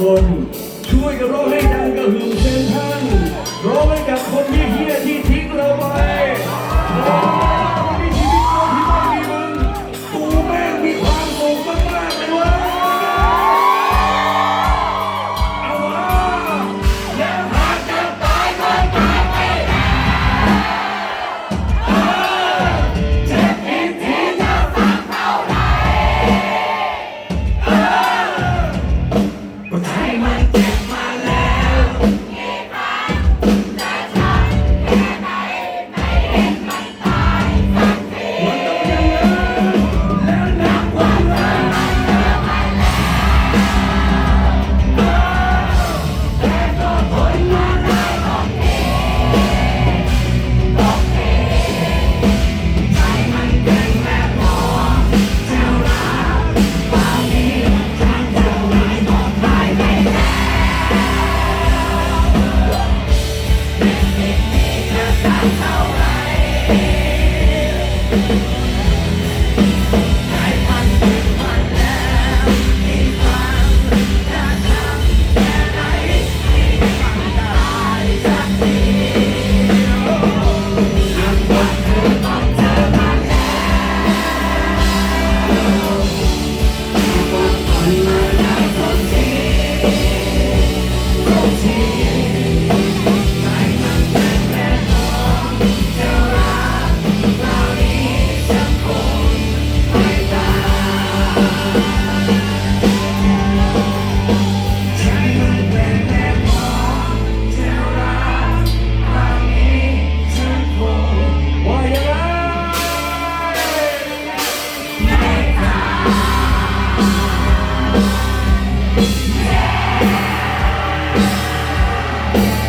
คน ช่วยกันร้องให้ดัง Yeah.